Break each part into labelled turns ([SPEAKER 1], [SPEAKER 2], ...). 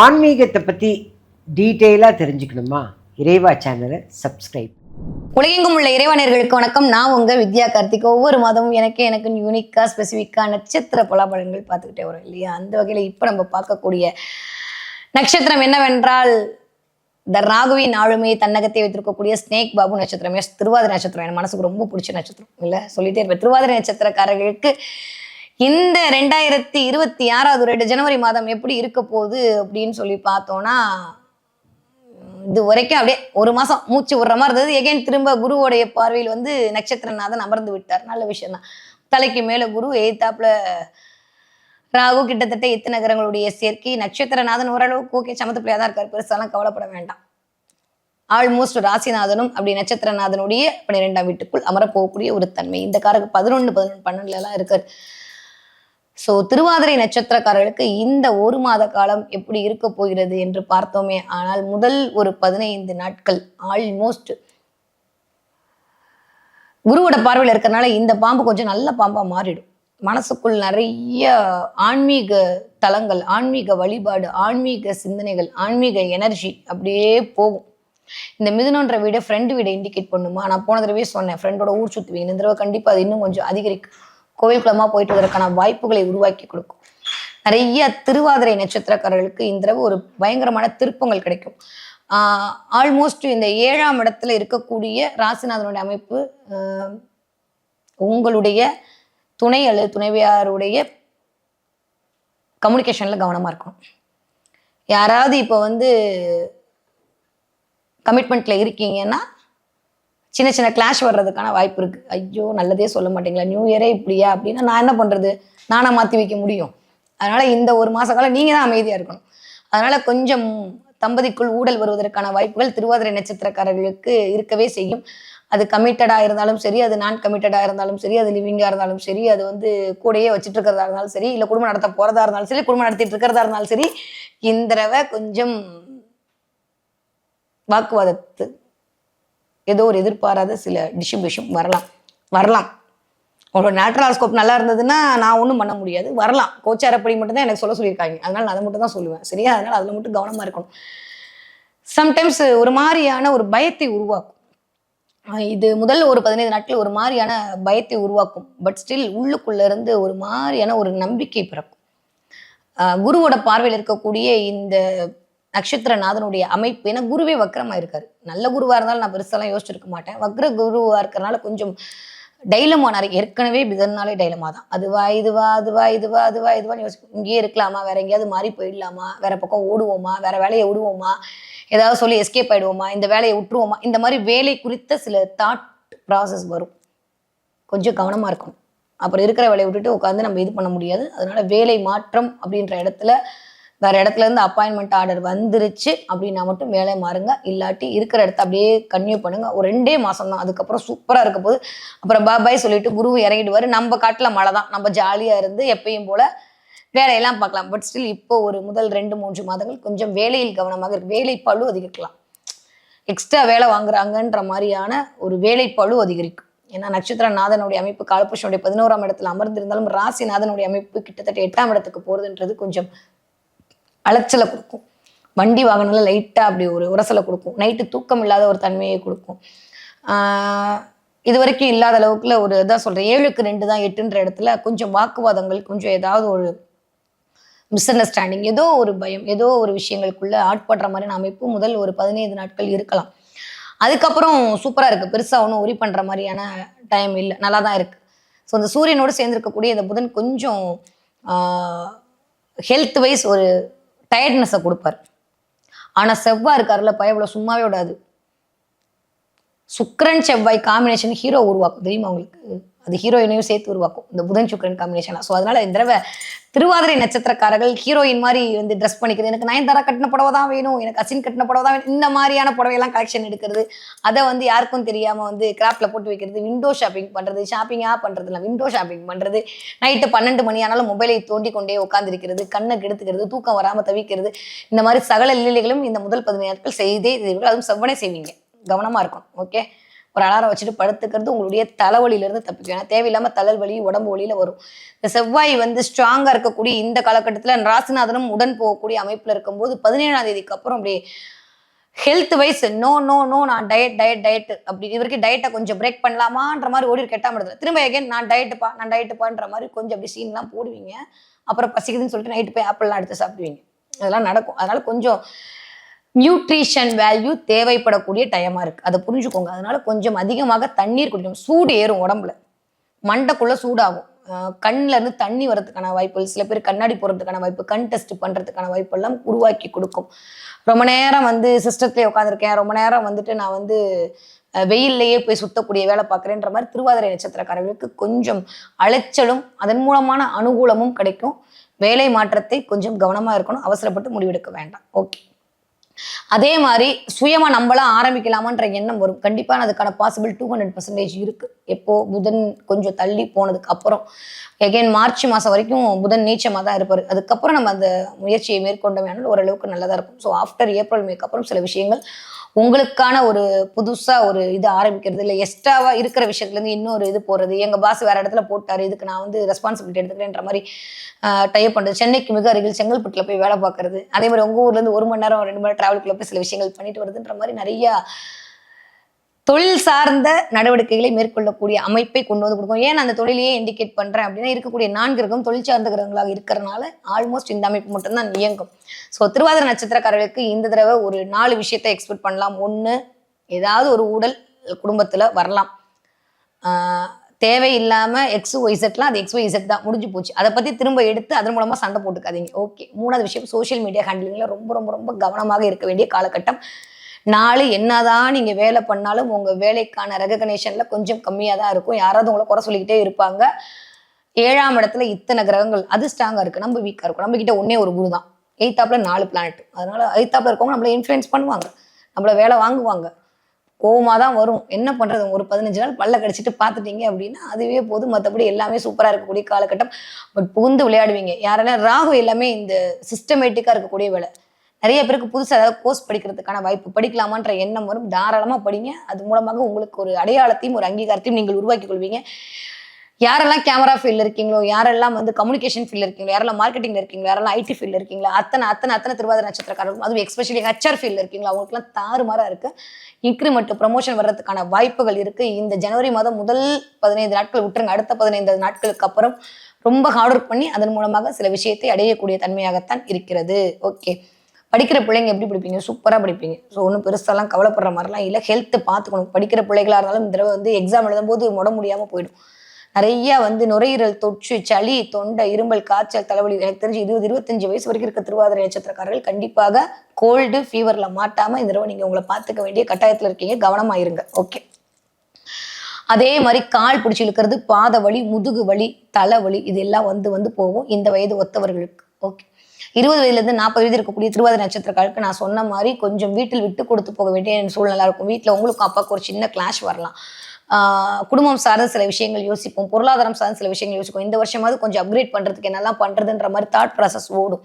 [SPEAKER 1] ஆன்மீகத்தை பற்றி டீட்டெயிலாக தெரிஞ்சுக்கணுமா? இறைவா சேனலை சப்ஸ்கிரைப்.
[SPEAKER 2] உலகெங்கும் உள்ள இறைவனர்களுக்கு வணக்கம். நான் உங்கள் வித்யா கார்த்திக். ஒவ்வொரு மாதமும் எனக்கு எனக்கு யூனிக்காக ஸ்பெசிஃபிக்காக நட்சத்திர பலாபலன்கள் பார்த்துக்கிட்டே வரும் இல்லையா? அந்த வகையில் இப்போ நம்ம பார்க்கக்கூடிய நட்சத்திரம் என்னவென்றால் த ராகுவின் ஆளுமையை தன்னகத்தை வைத்திருக்கக்கூடிய ஸ்னேக் பாபு நட்சத்திரம். எஸ் திருவாதிரை நட்சத்திரம். என் மனசுக்கு ரொம்ப பிடிச்ச நட்சத்திரம். இல்லை சொல்லிட்டே இருப்பேன். திருவாதிரை நட்சத்திரக்காரர்களுக்கு இந்த ரெண்டாயிரத்தி இருபத்தி ஆறாவது ரெண்டு ஜனவரி மாதம் எப்படி இருக்க போகுது அப்படின்னு சொல்லி பார்த்தோம்னா இது வரைக்கும் அப்படியே ஒரு மாசம் மூச்சு விடுற மாதிரி இருந்தது. எகைன் திரும்ப குருவோடைய பார்வையில் வந்து நட்சத்திரநாதன் அமர்ந்து விட்டார். நல்ல விஷயம் தான் தலைக்கு மேல குரு எய்தாப்புல ராகு கிட்டத்தட்ட எட்டு நகரங்களுடைய சேர்க்கை நட்சத்திரநாதன் ஓரளவுக்கு ஓகே சமத்து பிள்ளையா தான் இருக்கார். பெருசாலாம் கவலைப்பட வேண்டாம். ஆல்மோஸ்ட் ராசிநாதனும் அப்படி நட்சத்திரநாதனுடைய பன்னிரெண்டாம் வீட்டுக்குள் அமரப்போகக்கூடிய ஒரு தன்மை. இந்த காரக்கு பதினொன்று பதினொன்று பன்னெண்டுல எல்லாம் இருக்காரு. ஸோ திருவாதிரை நட்சத்திரக்காரர்களுக்கு இந்த ஒரு மாத காலம் எப்படி இருக்க போகிறது என்று பார்த்தோமே. ஆனால் முதல் ஒரு பதினைந்து நாட்கள் ஆல்மோஸ்ட் குருவோட பார்வையில் இருக்கிறனால இந்த பாம்பு கொஞ்சம் நல்ல பாம்பாக மாறிடும். மனசுக்குள் நிறைய ஆன்மீக தலங்கள் ஆன்மீக வழிபாடு ஆன்மீக சிந்தனைகள் ஆன்மீக எனர்ஜி அப்படியே போகும். இந்த மிதுனன்ற வீடு ஃப்ரெண்டு வீடை இண்டிகேட் பண்ணுமா? நான் போன தடவையே சொன்னேன் ஃப்ரெண்டோட ஊர் சுற்றுவீங்க இந்த தடவை கண்டிப்பாக அது இன்னும் கொஞ்சம் அதிகரிக்கும். கோவில் குளமாக போயிட்டு வருவதற்கான வாய்ப்புகளை உருவாக்கி கொடுக்கும். நிறைய திருவாதிரை நட்சத்திரக்காரர்களுக்கு இந்த தடவை ஒரு பயங்கரமான திருப்பங்கள் கிடைக்கும். ஆல்மோஸ்ட் இந்த ஏழாம் இடத்துல இருக்கக்கூடிய ராசிநாதனுடைய அமைப்பு உங்களுடைய துணை அல்லது துணைவியாருடைய கம்யூனிகேஷன்ல கவனமா இருக்கணும். யாராவது இப்போ வந்து கமிட்மெண்ட்ல இருக்கீங்கன்னா சின்ன சின்ன கிளாஷ் வர்றதுக்கான வாய்ப்பு இருக்கு. ஐயோ நல்லதே சொல்ல மாட்டீங்களா? நியூ இயரே இப்படியா? அப்படின்னா நான் என்ன பண்றது? நானா மாத்தி வைக்க முடியும். அதனால இந்த ஒரு மாச காலம் நீங்க தான் அமைதியா இருக்கணும். அதனால கொஞ்சம் தம்பதிக்குள் ஊடல் வருவதற்கான வாய்ப்புகள் திருவாதிரை நட்சத்திரக்காரர்களுக்கு இருக்கவே செய்யும். அது கமிட்டடாக இருந்தாலும் சரி அது நான் கமிட்டடாக இருந்தாலும் சரி அது லிவிங்காக இருந்தாலும் சரி அது வந்து கூடயே வச்சுட்டு இருக்கிறதா இருந்தாலும் சரி இல்லை குடும்பம் நடத்த போகிறதா இருந்தாலும் சரி குடும்பம் நடத்திட்டு இருக்கிறதா இருந்தாலும் சரி இந்த தடவை கொஞ்சம் வாக்குவாதத்து ஏதோ ஒரு எதிர்பாராத சில டிஸ்ட்ரிபியூஷன் வரலாம். வரலாம். உங்களோட நேச்சுரல் ஸ்கோப் நல்லா இருந்ததுன்னா நான் ஒன்றும் பண்ண முடியாது. வரலாம். கோச்சாரப்படி மட்டும்தான் எனக்கு சொல்ல சொல்லியிருக்காங்க. அதனால் நான் அதை மட்டும் தான் சொல்லுவேன். சரியா? அதனால் அதில் மட்டும் கவனமாக இருக்கணும். சம்டைம்ஸ் ஒரு மாதிரியான ஒரு பயத்தை உருவாக்கும். இது முதல் ஒரு பதினைந்து நாட்கள் ஒரு மாதிரியான பயத்தை உருவாக்கும். பட் ஸ்டில் உள்ளுக்குள்ள இருந்து ஒரு மாதிரியான ஒரு நம்பிக்கை பிறக்கும். குருவோட பார்வையில் இருக்கக்கூடிய இந்த நட்சத்திரநாதனுடைய அமைப்பு. ஏன்னா குருவே வக்கரமாக இருக்காரு. நல்ல குருவாக இருந்தாலும் நான் பெருசாலாம் யோசிச்சிருக்க மாட்டேன். வக்ர குருவாக இருக்கிறனால கொஞ்சம் டைலமா நிறைய ஏற்கனவே பிதன்னாலே டைலமா தான். அதுவா இதுவா அதுவா இதுவா அதுவா இதுவான்னு யோசிக்கும் இங்கேயே இருக்கலாமா? வேற எங்கேயாவது மாறி போயிடலாமா? வேற பக்கம் ஓடுவோமா? வேற வேலையை விடுவோமா? ஏதாவது சொல்லி எஸ்கேப் ஆயிடுவோமா? இந்த வேலையை விட்டுருவோமா? இந்த மாதிரி வேலை குறித்த சில தாட் ப்ராசஸ் வரும். கொஞ்சம் கவனமாக இருக்கணும். அப்புறம் இருக்கிற வேலையை விட்டுட்டு உட்காந்து நம்ம இது பண்ண முடியாது. அதனால வேலை மாற்றம் அப்படின்ற இடத்துல வேற இடத்துல இருந்து அப்பாயின்மெண்ட் ஆர்டர் வந்துருச்சு அப்படின்னா மட்டும் வேலை மாறுங்க. இல்லாட்டி இருக்கிற இடத்த அப்படியே கன்யூ பண்ணுங்க. ஒரு ரெண்டே மாசம் தான். அதுக்கப்புறம் சூப்பரா இருக்க போது அப்புறம் பாபாய் சொல்லிட்டு குரு இறங்கிடுவாரு. நம்ம காட்டுல மழை தான். நம்ம ஜாலியா இருந்து எப்பயும் போல வேலையெல்லாம் பார்க்கலாம். பட் ஸ்டில் இப்போ ஒரு முதல் ரெண்டு மூன்று மாதங்கள் கொஞ்சம் வேலையில் கவனமாக இருக்கு. வேலை அதிகரிக்கலாம். எக்ஸ்ட்ரா வேலை வாங்குறாங்கன்ற மாதிரியான ஒரு வேலை அதிகரிக்கும். ஏன்னா நட்சத்திர நாதனுடைய அமைப்பு காலபுருஷனுடைய பதினோராம் இடத்துல அமர்ந்திருந்தாலும் ராசி நாதனுடைய அமைப்பு கிட்டத்தட்ட எட்டாம் இடத்துக்கு போறதுன்றது கொஞ்சம் அலைச்சலை கொடுக்கும். வண்டி வாகனம்லாம் லைட்டாக அப்படி ஒரு உரசலை கொடுக்கும். நைட்டு தூக்கம் இல்லாத ஒரு தன்மையை கொடுக்கும். இது வரைக்கும் இல்லாத அளவுக்குல ஒரு இதான் சொல்கிறேன் ஏழுக்கு ரெண்டு தான் எட்டுன்ற இடத்துல கொஞ்சம் வாக்குவாதங்கள் கொஞ்சம் ஏதாவது ஒரு மிஸ் அண்டர்ஸ்டாண்டிங் ஏதோ ஒரு பயம் ஏதோ ஒரு விஷயங்களுக்குள்ளே ஆட்படுற மாதிரியான அமைப்பு முதல் ஒரு பதினைந்து நாட்கள் இருக்கலாம். அதுக்கப்புறம் சூப்பராக இருக்குது பெருசாக ஒன்றும் உரி பண்ணுற மாதிரியான டைம் இல்லை. நல்லா தான் இருக்குது ஸோ இந்த சூரியனோடு சேர்ந்துருக்கக்கூடிய இந்த புதன் கொஞ்சம் ஹெல்த் வைஸ் ஒரு டயர்ட்னஸை கொடுப்பார். ஆனால் செவ்வாய் இருக்காருல்ல பயவுல சும்மாவே விடாது சுக்கரன் செவ்வாய் காம்பினேஷன் ஹீரோ உருவாக்கும். தெரியுமா உங்களுக்கு? அது ஹீரோயினையும் சேர்த்து உருவாக்கும். இந்த புதன் சுக்கிரன் காம்பினேஷனாக ஸோ அதனால இந்த தடவை திருவாதிரை நட்சத்திரக்காரர்கள் ஹீரோயின் மாதிரி வந்து ட்ரெஸ் பண்ணிக்கிறது. எனக்கு நயன்தாரா கட்டின புடவை தான் வேணும். எனக்கு அசின் கட்டின புடவை தான் வேணும். இந்த மாதிரியான புடவையெல்லாம் கலெக்ஷன் எடுக்கிறது. அதை வந்து யாருக்கும் தெரியாமல் வந்து கிராஃப்டில் போட்டு வைக்கிறது. விண்டோ ஷாப்பிங் பண்ணுறது ஷாப்பிங்காக பண்ணுறது இல்லை விண்டோ ஷாப்பிங் பண்ணுறது நைட்டு பன்னெண்டு மணி ஆனாலும் மொபைலை தோண்டி கொண்டே உட்காந்துருக்கிறது கண்ணை கெடுத்துக்கிறது தூக்கம் வராமல் தவிக்கிறது. இந்த மாதிரி சகல லீலைகளும் இந்த முதல் பதினைந்து நாட்கள் செய்தே அதுவும் செவ்வனே செய்வீங்க. கவனமாக இருக்கும் ஓகே ஒரு அலாரம் வச்சுட்டு படுத்துக்கிறது உங்களுடைய தலைவலியிலேருந்து தப்பிக்கும். ஏன்னா தேவையில்லாமல் தலைவலி வலி உடம்பு வலியில் வரும். இந்த செவ்வாய் வந்து ஸ்ட்ராங்காக இருக்கக்கூடிய இந்த காலகட்டத்தில் ராசிநாதனும் உடன் போகக்கூடிய அமைப்பில் இருக்கும்போது பதினேழாம் தேதிக்கு அப்புறம் அப்படியே health wise no no no நான் டயட் டயட் டயட் அப்படி. இது வரைக்கும் டயட்டை கொஞ்சம் பிரேக் பண்ணலாமான்ற மாதிரி ஓடி கெட்டாம இடத்துல. திரும்ப எகேன் நான் டயட்டுப்பா நான் டயட்டுப்பான்ற மாதிரி கொஞ்சம் அப்படி சீன்லாம் போடுவீங்க. அப்புறம் பசிக்குதுன்னு சொல்லிட்டு நைட்டு போய் ஆப்பிள்லாம் எடுத்து சாப்பிடுவீங்க. அதெல்லாம் நடக்கும். அதனால கொஞ்சம் நியூட்ரிஷன் வேல்யூ தேவைப்படக்கூடிய டைமாக இருக்குது அதை புரிஞ்சுக்கோங்க. அதனால கொஞ்சம் அதிகமாக தண்ணீர் குடிக்கணும். சூடு ஏறும் உடம்புல. மண்டைக்குள்ள சூடாகும். அஹ் இருந்து தண்ணி வரதுக்கான வாய்ப்பு சில பேர் கண்ணாடி போடுறதுக்கான வாய்ப்பு கண் டெஸ்ட் பண்ணுறதுக்கான வாய்ப்பு எல்லாம் உருவாக்கி கொடுக்கும். ரொம்ப நேரம் வந்து சிஸ்டத்துலேயே உட்காந்துருக்கேன் ரொம்ப நேரம் வந்துட்டு நான் வந்து வெயில்லையே போய் சுத்தக்கூடிய வேலை பார்க்குறேன்ற மாதிரி திருவாதிரை நட்சத்திரக்காரர்களுக்கு கொஞ்சம் அலைச்சலும் அதன் மூலமான அனுகூலமும் கிடைக்கும். வேலை மாற்றத்தை கொஞ்சம் கவனமாக இருக்கணும். அவசரப்பட்டு முடிவெடுக்க வேண்டாம். ஓகே அதே மாதிரி சுயமாக நம்மளாம் ஆரம்பிக்கலாமான்ற எண்ணம் வரும். கண்டிப்பாக அதுக்கான பாசிபிள் டூ ஹண்ட்ரட் பர்சன்டேஜ் இருக்குது எப்போ புதன் கொஞ்சம் தள்ளி போனதுக்கு அப்புறம். எகைன் மார்ச் மாதம் வரைக்கும் புதன் நீச்சமாக தான் இருப்பார். அதுக்கப்புறம் நம்ம அந்த முயற்சியை மேற்கொண்டோம் ஓரளவுக்கு நல்லதாக இருக்கும். ஸோ ஆஃப்டர் ஏப்ரல் மேக்கு அப்புறம் சில விஷயங்கள் உங்களுக்கான ஒரு புதுசா ஒரு இது ஆரம்பிக்கிறது இல்லை எக்ஸ்ட்ராவா இருக்கிற விஷயத்துல இருந்து இன்னொரு இது போறது. எங்க பாஸ் வேற இடத்துல போட்டாரு இதுக்கு நான் வந்து ரெஸ்பான்சிபிலிட்டி எடுத்துக்கிறேன்ற மாதிரி டைப் பண்றது. சென்னைக்கு மிக அருகில் செங்கல்பட்டுல போய் வேலை பார்க்கறது. அதே மாதிரி உங்க ஊர்ல இருந்து ஒரு மணி நேரம் ரெண்டு மணி நேரம் டிராவலுக்குள்ள போய் சில விஷயங்கள் பண்ணிட்டு வருதுன்ற மாதிரி நிறைய தொழில் சார்ந்த நடவடிக்கைகளை மேற்கொள்ளக்கூடிய அமைப்பை கொண்டு வந்து கொடுக்கும். ஏன் அந்த தொழிலையே இண்டிகேட் பண்ணுறேன் அப்படின்னா இருக்கக்கூடிய நான்கு கிரகம் தொழில் சார்ந்த கிரகங்களாக இருக்கிறனால ஆல்மோஸ்ட் இந்த அமைப்பு மட்டும்தான் இயங்கும். ஸோ திருவாதிர நட்சத்திரக்காரர்களுக்கு இந்த தடவை ஒரு நாலு விஷயத்தை எக்ஸ்பெக்ட் பண்ணலாம். ஒன்று ஏதாவது ஒரு ஊடல் குடும்பத்தில் வரலாம். தேவையில்லாமல் எக்ஸ் ஒய்செட்லாம் அது எக்ஸ் ஒய்செட் தான் முடிஞ்சு போச்சு. அதை பற்றி திரும்ப எடுத்து அதன் மூலமாக சண்டை போட்டுக்காதீங்க. ஓகே மூணாவது விஷயம் சோஷியல் மீடியா ஹேண்ட்லிங்ல ரொம்ப ரொம்ப ரொம்ப கவனமாக இருக்க வேண்டிய காலகட்டம் நாலு என்னதான் நீங்க வேலை பண்ணாலும் உங்க வேலைக்கான ரெகக்னேஷன்ல கொஞ்சம் கம்மியா தான் இருக்கும். யாராவது உங்களை குறை சொல்லிக்கிட்டே இருப்பாங்க. ஏழாம் இடத்துல இத்தனை கிரகங்கள் அது ஸ்ட்ராங்கா இருக்கு. நம்ம வீக்கா இருக்கும். நம்ம கிட்ட ஒன்னே ஒரு குரு தான். எய்த்தாப்ல நாலு பிளானட் அதனால எய்த்தாப்ல இருக்கவங்க நம்மளை இன்ஃப்ளூயன்ஸ் பண்ணுவாங்க. நம்மள வேலை வாங்குவாங்க. கோவமாக தான் வரும். என்ன பண்ணுறது ஒரு பதினஞ்சு நாள் பல்ல கடிச்சிட்டு பார்த்துட்டீங்க அப்படின்னா அதுவே போதும். மற்றபடி எல்லாமே சூப்பராக இருக்கக்கூடிய காலகட்டம். பட் புகுந்து விளையாடுவீங்க. யாரெல்லாம் ராகு எல்லாமே இந்த சிஸ்டமேட்டிக்காக இருக்கக்கூடிய வேலை. நிறைய பேருக்கு புதுசாக ஏதாவது கோர்ஸ் படிக்கிறதுக்கான வாய்ப்பு படிக்கலாமான்ற எண்ணம் வரும். தாராளமாக படிங்க. அது மூலமாக உங்களுக்கு ஒரு அடையாளத்தையும் ஒரு அங்கீகாரத்தையும் நீங்கள் உருவாக்கி கொள்வீங்க. யாரெல்லாம் கேமரா ஃபீல்டில் இருக்கீங்களோ யாரெல்லாம் வந்து கம்யூனிகேஷன் ஃபீல்டில் இருக்கீங்களோ யாரெல்லாம் மார்க்கெட்டிங்ல இருக்கீங்களோ யாரெல்லாம் ஐடி ஃபீல்டில் இருக்கீங்களோ அத்தனை அத்தனை அத்தனை திருவாதிர நட்சத்திரக்காரர்களும் அதுவும் எஸ்பெஷலி ஹெச்ஆர் ஃபீல்டில் இருக்கீங்களோ அவங்களுக்குலாம் தாறுமாறாக இருக்குது இன்க்ரிமெண்ட் ப்ரமோஷன் வர்றதுக்கான வாய்ப்புகள் இருக்குது இந்த ஜனவரி மாதம் முதல் பதினைந்து நாட்கள் விட்டுருங்க. அடுத்த பதினைந்து நாட்களுக்கு அப்புறம் ரொம்ப ஹார்ட் ஒர்க் பண்ணி அதன் மூலமாக சில விஷயத்தை அடையக்கூடிய தன்மையாகத்தான் இருக்கிறது. ஓகே படிக்கிற பிள்ளைங்க எப்படி படிப்பீங்க? சூப்பராக படிப்பீங்க. ஸோ ஒன்றும் பெருசாலாம் கவலைப்படுற மாதிரிலாம் இல்லை. ஹெல்த்து பார்த்துக்கணும் படிக்கிற பிள்ளைகளாக இருந்தாலும் இந்த தடவை வந்து எக்ஸாம் எழுதும்போது முட முடியாமல் போயிடும். நிறைய வந்து நுரையீரல் தொற்று சளி தொண்டை இருமல் காய்ச்சல் தலைவலி எனக்கு தெரிஞ்சு இருபது இருபத்தஞ்சு வயசு வரைக்கும் இருக்க திருவாதிரை நட்சத்திரக்காரர்கள் கண்டிப்பாக கோல்டு ஃபீவரில் மாட்டாமல் இந்த தடவை நீங்கள் உங்களை பார்த்துக்க வேண்டிய கட்டாயத்தில் இருக்கீங்க. கவனமாக இருங்க. ஓகே அதே மாதிரி கால் பிடிச்சி இழுக்கிறது பாத வலி முதுகு வலி தலைவலி இதெல்லாம் வந்து வந்து போகும். இந்த வயது ஒத்தவர்களுக்கு. ஓகே இருபது வயதுலேருந்து நாற்பது வயது இருக்கக்கூடிய திருவாதிரை நட்சத்திரக்காருக்கு நான் சொன்ன மாதிரி கொஞ்சம் வீட்டில் விட்டு கொடுத்து போக வேண்டிய சூழ்நிலை இருக்கும். வீட்டில் உங்களுக்கும் அப்பாவுக்கு ஒரு சின்ன கிளாஷ் வரலாம். குடும்பம் சார்ந்த சில விஷயங்கள் யோசிப்போம். பொருளாதாரம் சார்ந்த சில விஷயங்கள் யோசிப்போம். இந்த வருஷமாவது கொஞ்சம் அப்கிரேட் பண்ணுறதுக்கு என்னெல்லாம் பண்ணுறதுன்ற மாதிரி தாட் ப்ராசஸ் ஓடும்.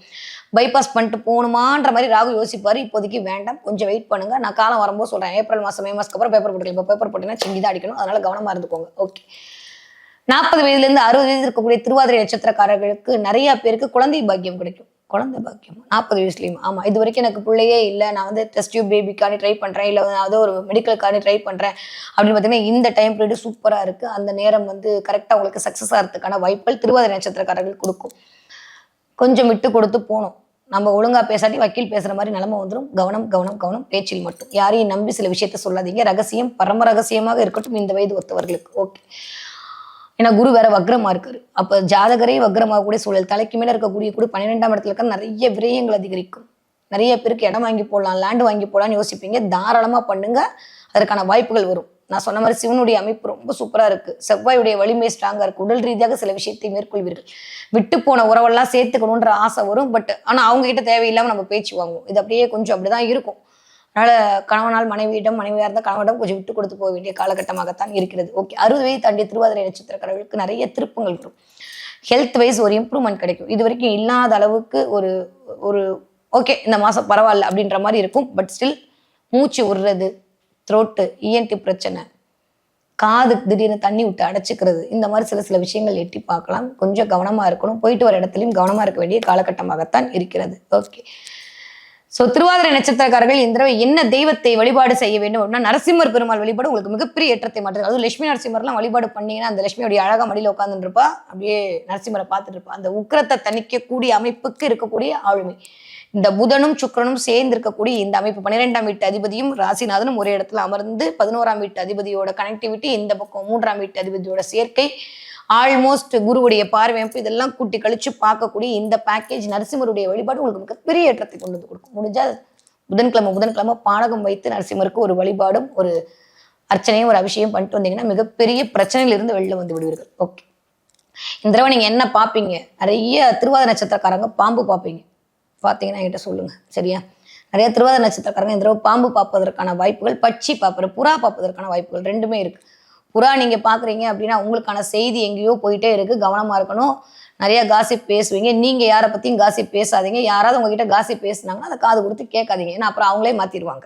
[SPEAKER 2] பைபாஸ் பண்ணிட்டு போகணுமான்ற மாதிரி ராகு யோசிப்பார். இப்போதைக்கு வேண்டாம். கொஞ்சம் வெயிட் பண்ணுங்க. நான் காலம் வரும்போது சொல்கிறேன் ஏப்ரல் மாதம் மே மாதத்துக்கு அப்புறம் பேப்பர் போட்டுக்கலாம். இப்போ பேப்பர் போட்டீங்கன்னா சிங்கி தான் அடிக்கணும். அதனால் கவனமாக இருந்துக்கோங்க. ஓகே நாற்பது வயதுலேருந்து அறுபது வயது இருக்கக்கூடிய திருவாதிரை நட்சத்திரக்காரர்களுக்கு நிறைய பேருக்கு குழந்தை பாக்கியம் கிடைக்கும். குழந்தை பாக்கியம்? நாற்பது வயசுலையும்? ஆமா இது வரைக்கும் எனக்கு பிள்ளையே இல்லை. நான் வந்து டெஸ்ட் டியூப் பேபிக்காண்டி ட்ரை பண்றேன். இல்லை ஏதோ ஒரு மெடிக்கலுக்காண்டி ட்ரை பண்றேன். அப்படின்னு பார்த்தீங்கன்னா இந்த டைம் பீரியடு சூப்பரா இருக்கு. அந்த நேரம் வந்து கரெக்டாக உங்களுக்கு சக்ஸஸ் ஆகிறதுக்கான வாய்ப்புகள் திருவாதிரை நட்சத்திரக்காரர்கள் கொடுக்கும். கொஞ்சம் விட்டு கொடுத்து போகணும். நம்ம ஒழுங்கா பேசாட்டி வக்கீல் பேசுற மாதிரி நிலமை வந்துடும் கவனம் கவனம் கவனம் பேச்சில் மட்டும். யாரையும் நம்பி சில விஷயத்த சொல்லாதீங்க. ரகசியம் பரம ரகசியமாக இருக்கட்டும் இந்த வயது ஒத்தவர்களுக்கு. ஓகே ஏன்னா குரு வேற வக்ரமா இருக்காரு. அப்ப ஜாதகரே வக்ரமாகக்கூடிய சூழல். தலைக்கு மேல இருக்கக்கூடிய கூட பன்னிரெண்டாம் இடத்துல இருக்க நிறைய விரயங்கள் அதிகரிக்கும். நிறைய பேருக்கு இடம் வாங்கி போடலாம் லேண்ட் வாங்கி போடலாம்னு யோசிப்பீங்க. தாராளமா பண்ணுங்க. அதற்கான வாய்ப்புகள் வரும். நான் சொன்ன மாதிரி சிவனுடைய அமைப்பு ரொம்ப சூப்பரா இருக்கு. செவ்வாயுடைய வலிமை ஸ்ட்ராங்கா இருக்கு. உடல் ரீதியாக சில விஷயத்தை மேற்கொள்வீர்கள். விட்டு போன உறவெல்லாம் சேர்த்துக்கணுன்ற ஆசை வரும். பட் ஆனா அவங்க கிட்ட தேவையில்லாம நம்ம பேச்சு வாங்குவோம். இது அப்படியே கொஞ்சம் அப்படிதான் இருக்கும். அதனால கணவனால் மனைவியிடம் மனைவியாக இருந்தால் கணவனிடம் கொஞ்சம் விட்டு கொடுத்து போக வேண்டிய காலகட்டமாகத்தான் இருக்கிறது. ஓகே அறுபது வயது தாண்டிய திருவாதிரை நட்சத்திரக்காரர்களுக்கு நிறைய திருப்பங்கள் வரும். ஹெல்த் வைஸ் ஒரு இம்ப்ரூவ்மெண்ட் கிடைக்கும். இது வரைக்கும் இல்லாத அளவுக்கு ஒரு ஒரு ஓகே இந்த மாதம் பரவாயில்ல அப்படின்ற மாதிரி இருக்கும். பட் ஸ்டில் மூச்சு விடுறது த்ரோட்டு இஎன்டி பிரச்சனை காது திடீர்னு தண்ணி விட்டு அடைச்சிக்கிறது இந்த மாதிரி சில சில விஷயங்கள் எட்டி பார்க்கலாம். கொஞ்சம் கவனமாக இருக்கணும். போயிட்டு வர இடத்துலையும் கவனமாக இருக்க வேண்டிய காலகட்டமாகத்தான் இருக்கிறது. ஓகே ஸோ திருவாதிரை நட்சத்திரக்காரர்கள் இந்த தடவை என்ன தெய்வத்தை வழிபாடு செய்ய வேண்டும் அப்படின்னா நரசிம்மர் பெருமாள் வழிபாடு உங்களுக்கு மிகப்பெரிய ஏற்றத்தை மாற்றுது. அதுவும் லட்சுமி நரசிம்மர்லாம் வழிபாடு பண்ணீங்கன்னா அந்த லட்சுமியோடைய அழகா மடியில் உட்காந்துருப்பா அப்படியே நரசிம்மரை பார்த்துட்டு இருப்பா அந்த உக்கிரத்தை தணிக்கக்கூடிய அமைப்புக்கு இருக்கக்கூடிய ஆளுமை. இந்த புதனும் சுக்கிரனும் சேர்ந்து இருக்கக்கூடிய இந்த அமைப்பு. பன்னிரெண்டாம் வீட்டு அதிபதியும் ராசிநாதனும் ஒரே இடத்துல அமர்ந்து பதினோராம் வீட்டு அதிபதியோட கனெக்டிவிட்டி இந்த பக்கம் மூன்றாம் வீட்டு அதிபதியோட சேர்க்கை ஆல்மோஸ்ட் குருவுடைய பார்வையமைப்பு இதெல்லாம் கூட்டி கழிச்சு பார்க்கக்கூடிய இந்த பேக்கேஜ் நரசிம்மருடைய வழிபாடு உங்களுக்கு மிகப்பெரிய ஏற்றத்தை கொண்டு வந்து கொடுக்கும். முடிஞ்சால் புதன்கிழமை புதன்கிழமை பானகம் வைத்து நரசிம்மருக்கு ஒரு வழிபாடும் ஒரு அர்ச்சனையும் ஒரு அபிஷேகம் பண்ணிட்டு வந்தீங்கன்னா மிகப்பெரிய பிரச்சனையிலிருந்து வெளில வந்து விடுவீர்கள். ஓகே இந்த தடவை நீங்கள் என்ன பார்ப்பீங்க? நிறைய திருவாத நட்சத்திரக்காரங்க பாம்பு பார்ப்பீங்க. பார்த்தீங்கன்னா என்கிட்ட சொல்லுங்க. சரியா? நிறைய திருவாத நட்சத்திரக்காரங்க இந்த தடவை பாம்பு பார்ப்பதற்கான வாய்ப்புகள் பட்சி பார்ப்பது புறா பார்ப்பதற்கான வாய்ப்புகள் ரெண்டுமே இருக்குது புறா நீங்கள் பார்க்குறீங்க அப்படின்னா உங்களுக்கான செய்தி எங்கேயோ போயிட்டே இருக்கு. கவனமாக இருக்கணும். நிறையா காசிப் பேசுவீங்க. நீங்கள் யாரை பற்றியும் காசிப் பேசாதீங்க. யாராவது உங்ககிட்ட காசிப் பேசுனாங்கன்னா அதை காது கொடுத்து கேட்காதீங்க. ஏன்னா அப்புறம் அவங்களே மாற்றிடுவாங்க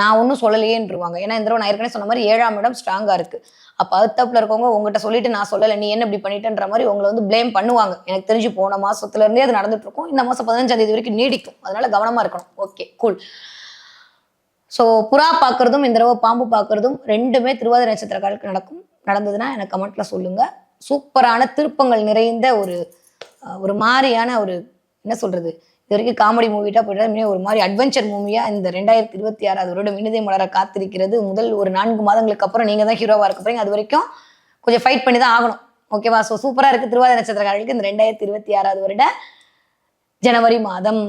[SPEAKER 2] நான் ஒன்றும் சொல்லலையேன்றுவாங்க ஏன்னா இந்த தடவை நான் ஏற்கனவே சொன்ன மாதிரி ஏழாம் இடம் ஸ்ட்ராங்காக இருக்குது அப்போ அடுத்தப்பில் இருக்கவங்க உங்ககிட்ட சொல்லிட்டு நான் சொல்லலை. நீ என்ன இப்படி பண்ணிட்டேன்ற மாதிரி உங்களை வந்து ப்ளேம் பண்ணுவாங்க. எனக்கு தெரிஞ்சு போன மாதத்துலேருந்தே அது நடந்துட்டு இருக்கும் இந்த மாதம் பதினஞ்சாம் தேதி வரைக்கும் நீடிக்கும். அதனால கவனமாக இருக்கணும். ஓகே கூல் ஸோ புறா பார்க்குறதும் இந்த தடவை பாம்பு பார்க்கறதும் ரெண்டுமே திருவாதிரை நட்சத்திரக்காரருக்கு நடக்கும். நடந்ததுன்னா எனக்கு கமெண்ட்ல சொல்லுங்க. சூப்பரான திருப்பங்கள் நிறைந்த ஒரு ஒரு மாதிரியான ஒரு என்ன சொல்றது? இது வரைக்கும் காமெடி மூவிட்டா போயிட்டு ஒரு மாதிரி அட்வென்ச்சர் மூவியா இந்த ரெண்டாயிரத்தி இருபத்தி ஆறாவது அதோட இனிதே மலர காத்திருக்கிறது. முதல் ஒரு நான்கு மாதங்களுக்கு அப்புறம் நீங்க தான் ஹீரோவா இருக்க போறீங்க. அது வரைக்கும் கொஞ்சம் ஃபைட் பண்ணி தான் ஆகணும். ஓகேவா ஸோ சூப்பரா இருக்கு திருவாதிரை நட்சத்திரக்காரர்களுக்கு இந்த ரெண்டாயிரத்தி இருபத்தி ஆறாவது வருட ஜனவரி மாதம்.